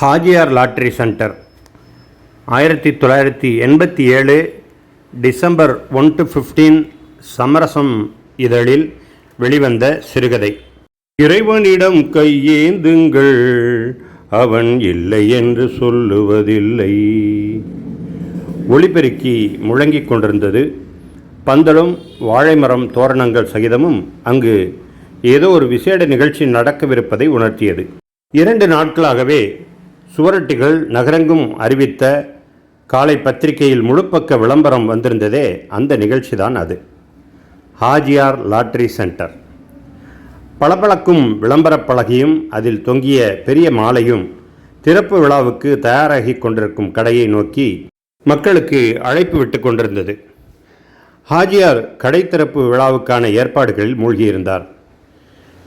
ஹாஜியார் lottery centre. ஆயிரத்தி தொள்ளாயிரத்தி எண்பத்தி ஏழு டிசம்பர் ஒன் டு ஃபிஃப்டீன் சமரசம் இதழில் வெளிவந்த சிறுகதை. இறைவனிடம் கையேந்துங்கள் அவன் இல்லை என்று சொல்லுவதில்லை. ஒளிபெருக்கி முழங்கிக் கொண்டிருந்தது. பந்தலும் வாழைமரம் தோரணங்கள் சகிதமும் அங்கு ஏதோ ஒரு விசேட நிகழ்ச்சி நடக்கவிருப்பதை உணர்த்தியது. இரண்டு நாட்களாகவே சுவரொட்டிகள் நகரெங்கும் அறிவித்த காலை பத்திரிகையில் முழுப்பக்க விளம்பரம் வந்திருந்ததே அந்த நிகழ்ச்சி தான் அது. Hajiyar lottery centre. பளபளக்கும் விளம்பரப் பலகையும் அதில் தொங்கிய பெரிய மாலையும் திறப்பு விழாவுக்கு தயாராகி கொண்டிருக்கும் கடையை நோக்கி மக்களுக்கு அழைப்பு விட்டு கொண்டிருந்தது. ஹாஜியார் கடை திறப்பு விழாவுக்கான ஏற்பாடுகளில் மூழ்கியிருந்தார்.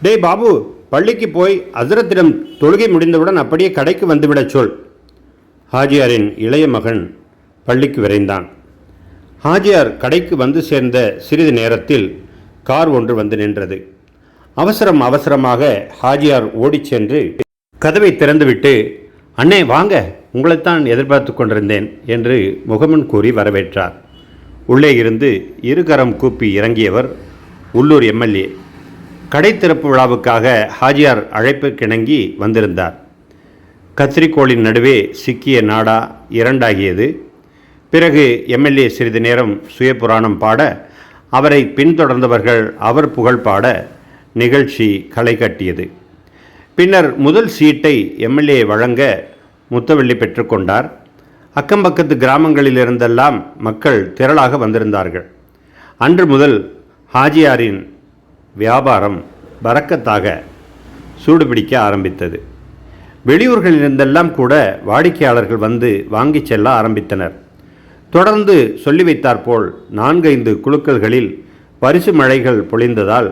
டே பாபு பள்ளிக்கு போய் அசரத்திடம் தொழுகை முடிந்தவுடன் அப்படியே கடைக்கு வந்துவிடச் சொல். ஹாஜியாரின் இளைய மகன் பள்ளிக்கு விரைந்தான். ஹாஜியார் கடைக்கு வந்து சேர்ந்த சிறிது நேரத்தில் கார் ஒன்று வந்து நின்றது. அவசரம் அவசரமாக ஹாஜியார் ஓடிச் சென்று கதவை திறந்துவிட்டு அண்ணே வாங்க உங்களைத்தான் எதிர்பார்த்து கொண்டிருந்தேன் என்று முகமன் கூறி வரவேற்றார். உள்ளே இருந்து இருகரம் கூப்பி இறங்கியவர் உள்ளூர் எம்எல்ஏ கடை திறப்பு விழாவுக்காக ஹாஜியார் அழைப்புக்கிணங்கி வந்திருந்தார். கத்திரிக்கோளின் நடுவே சிக்கிய நாடா இரண்டாகியது. பிறகு எம்எல்ஏ சிறிது நேரம் சுயபுராணம் பாட அவரை பின்தொடர்ந்தவர்கள் அவர் புகழ் பாட நிகழ்ச்சி களை கட்டியது. பின்னர் முதல் சீட்டை எம்எல்ஏ வழங்க முத்தவள்ளி பெற்றுக்கொண்டார் அக்கம்பக்கத்து கிராமங்களிலிருந்தெல்லாம் மக்கள் திரளாக வந்திருந்தார்கள். அன்று முதல் ஹாஜியாரின் வியாபாரம் பறக்கத்தாக சூடுபிடிக்க ஆரம்பித்தது. வெளியூர்களிலிருந்தெல்லாம் கூட வாடிக்கையாளர்கள் வந்து வாங்கிச் செல்ல ஆரம்பித்தனர். தொடர்ந்து சொல்லி வைத்தாற்போல் நான்கைந்து குழுக்கள்களில் பரிசு மழைகள் பொழிந்ததால்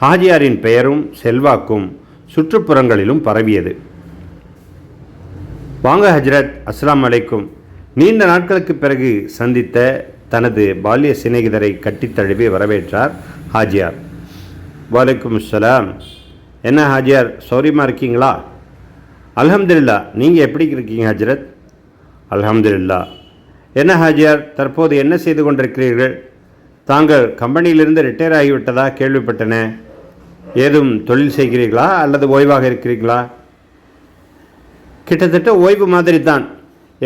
ஹாஜியாரின் பெயரும் செல்வாக்கும் சுற்றுப்புறங்களிலும் பரவியது. வாங்க ஹஜ்ரத் அஸ்லாம் அலைக்கும். நீண்ட நாட்களுக்கு பிறகு சந்தித்த தனது பால்ய சிநேகிதரை கட்டித்தழுவி வரவேற்றார் ஹாஜியார். வலைக்கும் சலாம். என்ன ஹாஜியார் சௌரியமாக இருக்கீங்களா? அலமதுல்லா நீங்கள் எப்படி இருக்கீங்க ஹஜ்ரத்? அலமதுல்லா என்ன ஹாஜியார் தற்போது என்ன செய்து கொண்டிருக்கிறீர்கள்? தாங்கள் கம்பெனியிலிருந்து ரிட்டையர் ஆகிவிட்டதா? கேள்விப்பட்டன. ஏதும் தொழில் செய்கிறீர்களா? அல்லது ஓய்வாக இருக்கிறீர்களா? கிட்டத்தட்ட ஓய்வு மாதிரி தான்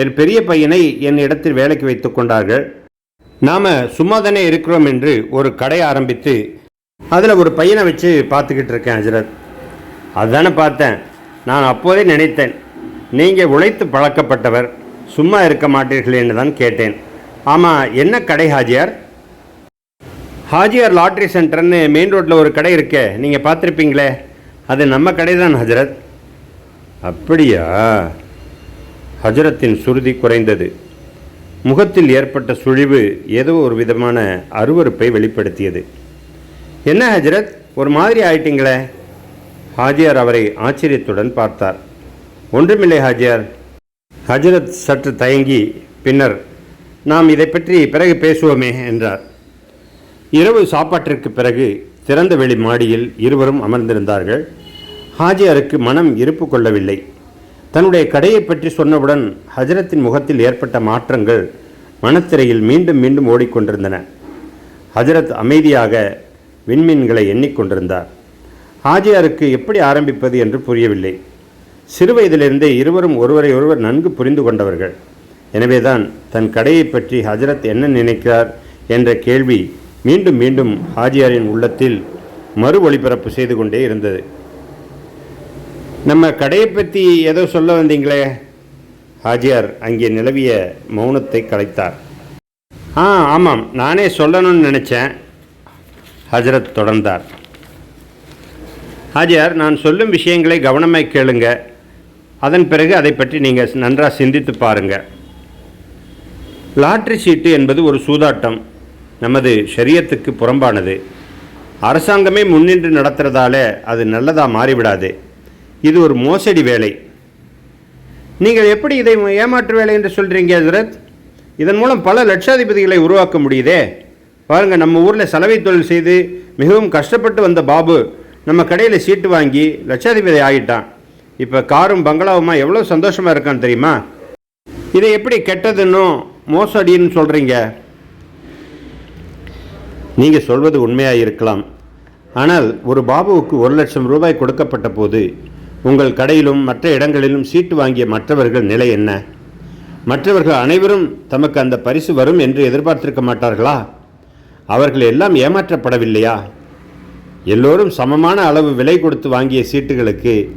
என் பெரிய பையனை என் இடத்தில் வேலைக்கு வைத்து கொண்டார்கள். நாம் சும்மா தானே இருக்கிறோம் என்று ஒரு கடை ஆரம்பித்து அதில் ஒரு பையனை வச்சு பார்த்துக்கிட்டு இருக்கேன் ஹஜரத். அதுதானே பார்த்தேன். நான் அப்போதே நினைத்தேன் நீங்கள் உழைத்து பழக்கப்பட்டவர் சும்மா இருக்க மாட்டீர்களேன்னு தான் கேட்டேன். ஆமாம் என்ன கடை ஹாஜியார்? ஹாஜியார் லாட்ரி சென்டர்னு மெயின் ரோட்டில் ஒரு கடை இருக்கே நீங்கள் பார்த்துருப்பீங்களே. அது நம்ம கடை தான் ஹஜரத். அப்படியா? ஹஜரத்தின் சுருதி குறைந்தது. முகத்தில் ஏற்பட்ட சுழிவு ஏதோ ஒரு விதமான அருவருப்பை வெளிப்படுத்தியது. என்ன ஹஜரத்? ஒரு மாதிரி ஆயிட்டீங்களே. ஹாஜியார் அவரை ஆச்சரியத்துடன் பார்த்தார். ஒன்றுமில்லை ஹாஜியார். ஹஜரத் சற்று தயங்கி பின்னர் நாம் இதை பற்றி பிறகு பேசுவோமே என்றார். இரவு சாப்பாட்டிற்கு பிறகு திறந்த வெளி மாடியில் இருவரும் அமர்ந்திருந்தார்கள். ஹாஜியாருக்கு மனம் இருப்பு கொள்ளவில்லை. தன்னுடைய கடையை பற்றி சொன்னவுடன் ஹஜரத்தின் முகத்தில் ஏற்பட்ட மாற்றங்கள் மனத்திரையில் மீண்டும் மீண்டும் ஓடிக்கொண்டிருந்தன. ஹஜரத் அமைதியாக விண்மீன்களை எண்ணிக்கொண்டிருந்தார் ஹாஜியாருக்கு எப்படி ஆரம்பிப்பது என்று புரியவில்லை. சிறுவயதிலிருந்தே இருவரும் ஒருவரை ஒருவர் நன்கு புரிந்து கொண்டவர்கள். எனவேதான் தன் கடையை பற்றி ஹஜரத் என்ன நினைக்கிறார் என்ற கேள்வி மீண்டும் மீண்டும் ஹாஜியாரின் உள்ளத்தில் மறு ஒளிபரப்பு செய்து கொண்டே இருந்தது. நம்ம கடையை பற்றி ஏதோ சொல்ல வந்தீங்களே? ஹாஜியார் அங்கே நிலவிய மௌனத்தை கலைத்தார். ஆ ஆமாம். நானே சொல்லணும்னு நினச்சேன். ஹஜரத் தொடர்ந்தார். ஹாஜியார் நான் சொல்லும் விஷயங்களை கவனமாய் கேளுங்க. அதன் பிறகு அதை பற்றி நீங்கள் நன்றாக சிந்தித்து பாருங்கள் லாட்ரி சீட்டு என்பது ஒரு சூதாட்டம். நமது சரியத்துக்கு புறம்பானது. அரசாங்கமே முன்னின்று நடத்துகிறதால அது நல்லதாக மாறிவிடாது. இது ஒரு மோசடி வேலை. நீங்கள் எப்படி இதை ஏமாற்று வேலை என்று சொல்கிறீங்க ஹசரத் இதன் மூலம் பல லட்சாதிபதிகளை உருவாக்க முடியுதே? பாருங்கள் நம்ம ஊரில் சலவை தொழில் செய்து மிகவும் கஷ்டப்பட்டு வந்த பாபு நம்ம கடையில் சீட்டு வாங்கி லட்சாதிபதி ஆகிட்டான். இப்போ காரும் பங்களாவுமா எவ்வளோ சந்தோஷமாக இருக்கான்னு தெரியுமா? இதை எப்படி கெட்டதுன்னும் மோசடின்னு சொல்கிறீங்க நீங்கள் சொல்வது உண்மையாக இருக்கலாம். ஆனால் ஒரு பாபுவுக்கு ஒரு லட்சம் ரூபாய் கொடுக்கப்பட்ட போது உங்கள் கடையிலும் மற்ற இடங்களிலும் சீட்டு வாங்கிய மற்றவர்கள் நிலை என்ன? மற்றவர்கள் அனைவரும் தமக்கு அந்த பரிசு வரும் என்று எதிர்பார்த்திருக்க மாட்டார்களா? அவர்கள் எல்லாம் ஏமாற்றப்படவில்லையா? எல்லோரும் சமமான அளவு விலை கொடுத்து வாங்கிய சீட்டுகளுக்கு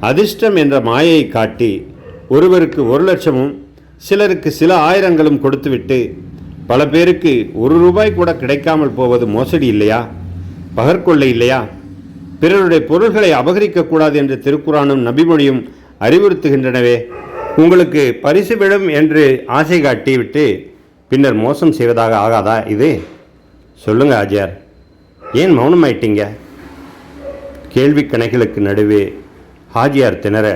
அதிர்ஷ்டம் என்ற மாயையை காட்டி ஒருவருக்கு ஒரு லட்சமும் சிலருக்கு சில ஆயிரங்களும் கொடுத்துவிட்டு பல பேருக்கு ஒரு ரூபாய் கூட கிடைக்காமல் போவது மோசடி இல்லையா? பகற்கொள்ளை இல்லையா? பிறருடைய பொருள்களை அபகரிக்கக்கூடாது என்று திருக்குறானும் நபிமொழியும் அறிவுறுத்துகின்றனவே. உங்களுக்கு பரிசு விடும் என்று ஆசை காட்டிவிட்டு பின்னர் மோசம் செய்வதாக ஆகாதா இது? சொல்லுங்க ஆஜியார் ஏன் மௌனமாயிட்டீங்க? கேள்வி கணைகளுக்கு நடுவே ஹாஜியார் திணற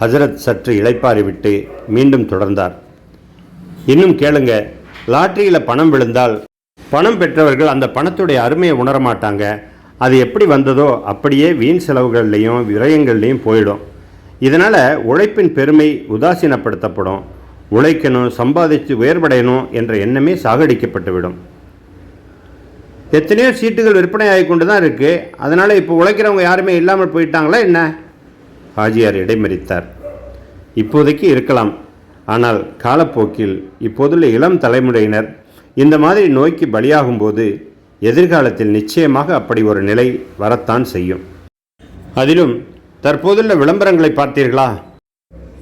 ஹசரத் சற்று இழைப்பாறிவிட்டு மீண்டும் தொடர்ந்தார். இன்னும் கேளுங்க லாட்டரியில் பணம் விழுந்தால் பணம் பெற்றவர்கள் அந்த பணத்துடைய அருமையை உணரமாட்டாங்க அது எப்படி வந்ததோ அப்படியே வீண் செலவுகள்லையும் விரயங்கள்லேயும் போயிடும். இதனால் உழைப்பின் பெருமை உதாசீனப்படுத்தப்படும். உழைக்கணும் சம்பாதிச்சு உயர்வடையணும் என்ற எண்ணமே சாகடிக்கப்பட்டுவிடும். எத்தனையோ சீட்டுகள் விற்பனை ஆகி கொண்டு தான் இருக்குது அதனால் இப்போ உழைக்கிறவங்க யாருமே இல்லாமல் போயிட்டாங்களா என்ன? ஹாஜியார் இடைமறித்தார். இப்போதைக்கு இருக்கலாம். ஆனால் காலப்போக்கில் இப்போதுள்ள இளம் தலைமுறையினர் இந்த மாதிரி நோய்க்கு பலியாகும்போது எதிர்காலத்தில் நிச்சயமாக அப்படி ஒரு நிலை வரத்தான் செய்யும். அதிலும் தற்போதுள்ள விளம்பரங்களை பார்த்தீர்களா?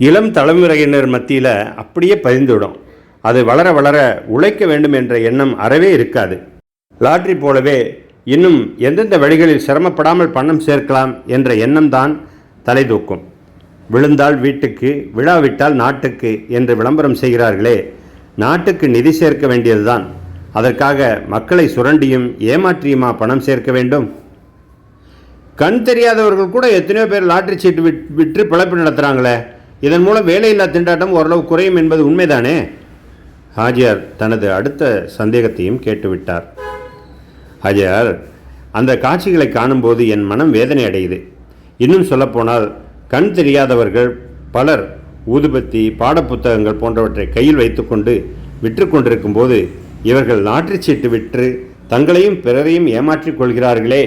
இளம் தலைமுறையினர் மத்தியில் அப்படியே பதிந்துவிடும். அது வளர வளர உழைக்க வேண்டும் என்ற எண்ணம் அறவே இருக்காது. லாட்ரி போலவே இன்னும் எந்தெந்த வழிகளில் சிரமப்படாமல் பணம் சேர்க்கலாம் என்ற எண்ணம்தான் தலை தூக்கும் விழுந்தால் வீட்டுக்கு விழாவிட்டால் நாட்டுக்கு என்று விளம்பரம் செய்கிறார்களே நாட்டுக்கு நிதி சேர்க்க வேண்டியதுதான். அதற்காக மக்களை சுரண்டியும் ஏமாற்றியுமா பணம் சேர்க்க வேண்டும்? கண் தெரியாதவர்கள் கூட எத்தனையோ பேர் லாட்ரி சீட்டு விட் விற்று பிழைப்பு நடத்துகிறாங்களே இதன் மூலம் வேலையில்லா திண்டாட்டம் ஓரளவு குறையும் என்பது உண்மைதானே? ஹாஜியார் தனது அடுத்த சந்தேகத்தையும் கேட்டுவிட்டார். ஹஜர் அந்த காட்சிகளை காணும்போது என் மனம் வேதனை அடையுது. இன்னும் சொல்லப்போனால் கண் தெரியாதவர்கள் பலர் ஊதுபத்தி பாடப்புத்தகங்கள் போன்றவற்றை கையில் வைத்துக்கொண்டு விற்று கொண்டிருக்கும் போது இவர்கள் லாட்டரி சீட்டு விற்று தங்களையும் பிறரையும் ஏமாற்றிக் கொள்கிறார்களே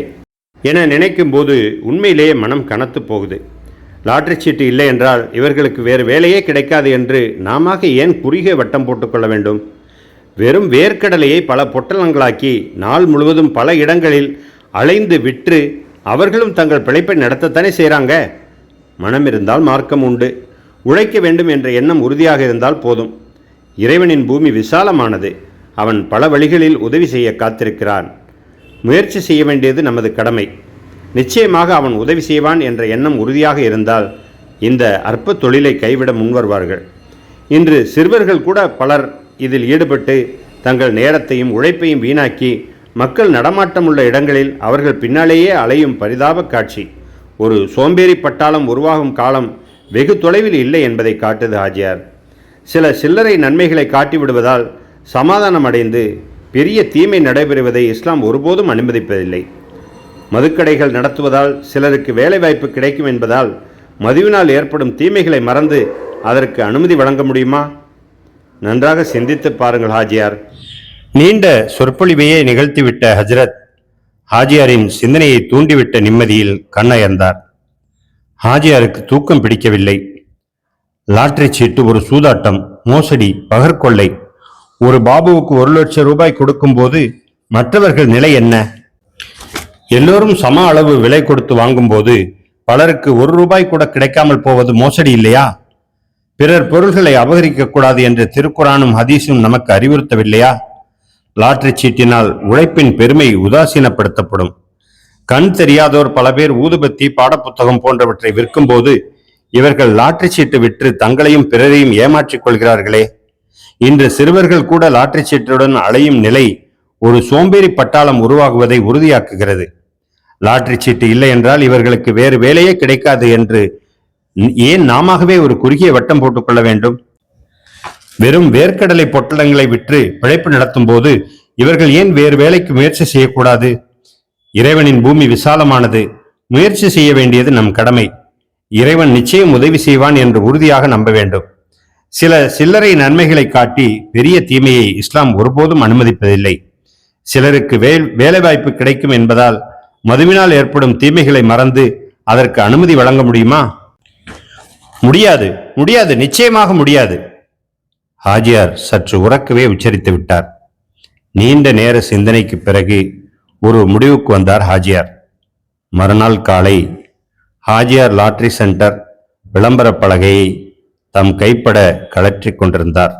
என நினைக்கும் போது உண்மையிலேயே மனம் கனத்து போகுது. லாட்டரி சீட்டு இல்லை என்றால் இவர்களுக்கு வேறு வேலையே கிடைக்காது என்று நாம ஏன் குறுகிய வட்டம் போட்டுக்கொள்ள வேண்டும்? வெறும் வேர்க்கடலையை பல பொட்டலங்களாக்கி நாள் முழுவதும் பல இடங்களில் அலைந்து விற்று அவர்களும் தங்கள் பிழைப்பை நடத்தத்தானே செய்கிறாங்க மனம் இருந்தால் மார்க்கம் உண்டு. உழைக்க வேண்டும் என்ற எண்ணம் உறுதியாக இருந்தால் போதும். இறைவனின் பூமி விசாலமானது. அவன் பல வழிகளில் உதவி செய்ய காத்திருக்கிறான். முயற்சி செய்ய வேண்டியது நமது கடமை. நிச்சயமாக அவன் உதவி செய்வான் என்ற எண்ணம் உறுதியாக இருந்தால் இந்த அற்ப தொழிலை கைவிட முன்வருவார்கள். இன்று சிறுவர்கள் கூட பலர் இதில் ஈடுபட்டு தங்கள் நேரத்தையும் உழைப்பையும் வீணாக்கி மக்கள் நடமாட்டம் உள்ள இடங்களில் அவர்கள் பின்னாலேயே அலையும் பரிதாப காட்சி. ஒரு சோம்பேறி பட்டாளம் உருவாகும் காலம் வெகு தொலைவில் இல்லை என்பதை காட்டுது ஆஜியார். சில சில்லறை நன்மைகளை காட்டிவிடுவதால் சமாதானம் அடைந்து பெரிய தீமை நடைபெறுவதை இஸ்லாம் ஒருபோதும் அனுமதிப்பதில்லை. மதுக்கடைகள் நடத்துவதால் சிலருக்கு வேலைவாய்ப்பு கிடைக்கும் என்பதால் மதுவினால் ஏற்படும் தீமைகளை மறந்து அதற்கு அனுமதி வழங்க முடியுமா? நன்றாக சிந்தித்து பாருங்கள் ஹாஜியார். நீண்ட சொற்பொழிவையே நிகழ்த்திவிட்ட ஹஜ்ரத் ஹாஜியாரின் சிந்தனையை தூண்டிவிட்ட நிம்மதியில் கண்ணயர்ந்தார். ஹாஜியாருக்கு தூக்கம் பிடிக்கவில்லை. லாட்டரி சீட்டு ஒரு சூதாட்டம் மோசடி பகற்கொள்ளை ஒரு பாபுவுக்கு ஒரு லட்சம் ரூபாய் கொடுக்கும்போது மற்றவர்கள் நிலை என்ன? எல்லோரும் சம அளவு விலை கொடுத்து வாங்கும்போது பலருக்கு ஒரு ரூபாய் கூட கிடைக்காமல் போவது மோசடி இல்லையா? பிறர் பொருள்களை அபகரிக்க கூடாது என்று திருக்குறானும் ஹதீஸும் நமக்கு அறிவுறுத்தவில்லையா? லாட்டரி சீட்டினால் உழைப்பின் பெருமை உதாசீனப்படுத்தப்படும். கண் தெரியாதோர் பல பேர் ஊதுபத்தி பாடப்புத்தகம் போன்றவற்றை விற்கும் போது இவர்கள் லாட்டரி சீட்டு விற்று தங்களையும் பிறரையும் ஏமாற்றிக் கொள்கிறார்களே. இன்று சிறுவர்கள் கூட லாட்டரி சீட்டுடன் அலையும் நிலை ஒரு சோம்பேறி பட்டாளம் உருவாகுவதை உறுதியாக்குகிறது. லாட்டரி சீட்டு இல்லை என்றால் இவர்களுக்கு வேறு வேலையே கிடைக்காது என்று ஏன் நாமவே ஒரு குறுகிய வட்டம் போட்டுக்கொள்ள வேண்டும்? வெறும் வேர்க்கடலை பொட்டலங்களை விற்று பிழைப்பு நடத்தும் போது இவர்கள் ஏன் வேறு வேலைக்கு முயற்சி செய்யக்கூடாது? இறைவனின் பூமி விசாலமானது. முயற்சி செய்ய வேண்டியது நம் கடமை. இறைவன் நிச்சயம் உதவி செய்வான் என்று உறுதியாக நம்ப வேண்டும். சில சில்லறை நன்மைகளை காட்டி பெரிய தீமையை இஸ்லாம் ஒருபோதும் அனுமதிப்பதில்லை. சிலருக்கு வே வேலைவாய்ப்பு கிடைக்கும் என்பதால் மதுவினால் ஏற்படும் தீமைகளை மறந்து அதற்கு அனுமதி வழங்க முடியுமா? முடியாது முடியாது நிச்சயமாக முடியாது. ஹாஜியார் சற்று உறக்கவே உச்சரித்து விட்டார். நீண்ட நேர சிந்தனைக்கு பிறகு ஒரு முடிவுக்கு வந்தார் ஹாஜியார். மறுநாள் காலை ஹாஜியார் லாட்ரி சென்டர் விளம்பரப் பலகையை தம் கைப்பட கலற்றி கொண்டிருந்தார்.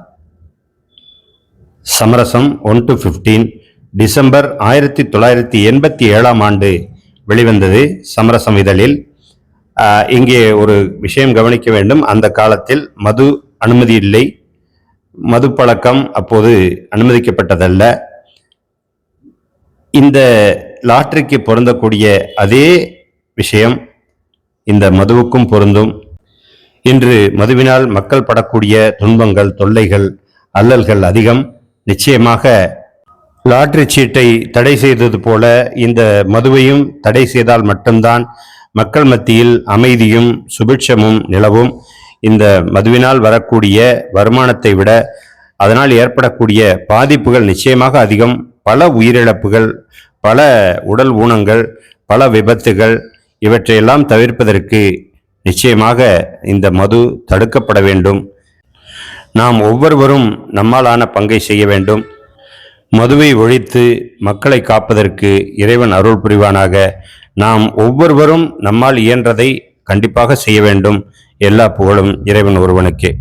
சமரசம் ஒன் டு ஃபிஃப்டீன் டிசம்பர் ஆயிரத்தி தொள்ளாயிரத்தி எண்பத்தி ஏழாம் ஆண்டு வெளிவந்தது சமரசம் இதழில் இங்கே ஒரு விஷயம் கவனிக்க வேண்டும். அந்த காலத்தில் மது அனுமதி இல்லை. மது பழக்கம் அப்போது அனுமதிக்கப்பட்டதல்ல. இந்த லாட்டரிக்கு பொருந்தக்கூடிய அதே விஷயம் இந்த மதுவுக்கும் பொருந்தும். இன்று மதுவினால் மக்கள் படக்கூடிய துன்பங்கள் தொல்லைகள் அல்லல்கள் அதிகம். நிச்சயமாக லாட்ரி சீட்டை தடை செய்தது போல இந்த மதுவையும் தடை செய்தால் மட்டும்தான் மக்கள் மத்தியில் அமைதியும் சுபிட்சமும் நிலவும். இந்த மதுவினால் வரக்கூடிய வருமானத்தை விட அதனால் ஏற்படக்கூடிய பாதிப்புகள் நிச்சயமாக அதிகம். பல உயிரிழப்புகள் பல உடல் ஊனங்கள் பல விபத்துகள் இவற்றையெல்லாம் தவிர்ப்பதற்கு நிச்சயமாக இந்த மது தடுக்கப்பட வேண்டும். நாம் ஒவ்வொருவரும் நம்மாலான பங்கை செய்ய வேண்டும். மதுவை ஒழித்து மக்களை காப்பதற்கு இறைவன் அருள் புரிவானாக. நாம் ஒவ்வொருவரும் நம்மால் இயன்றதை கண்டிப்பாக செய்ய வேண்டும். எல்லா புகழும் இறைவன் ஒருவனுக்கே.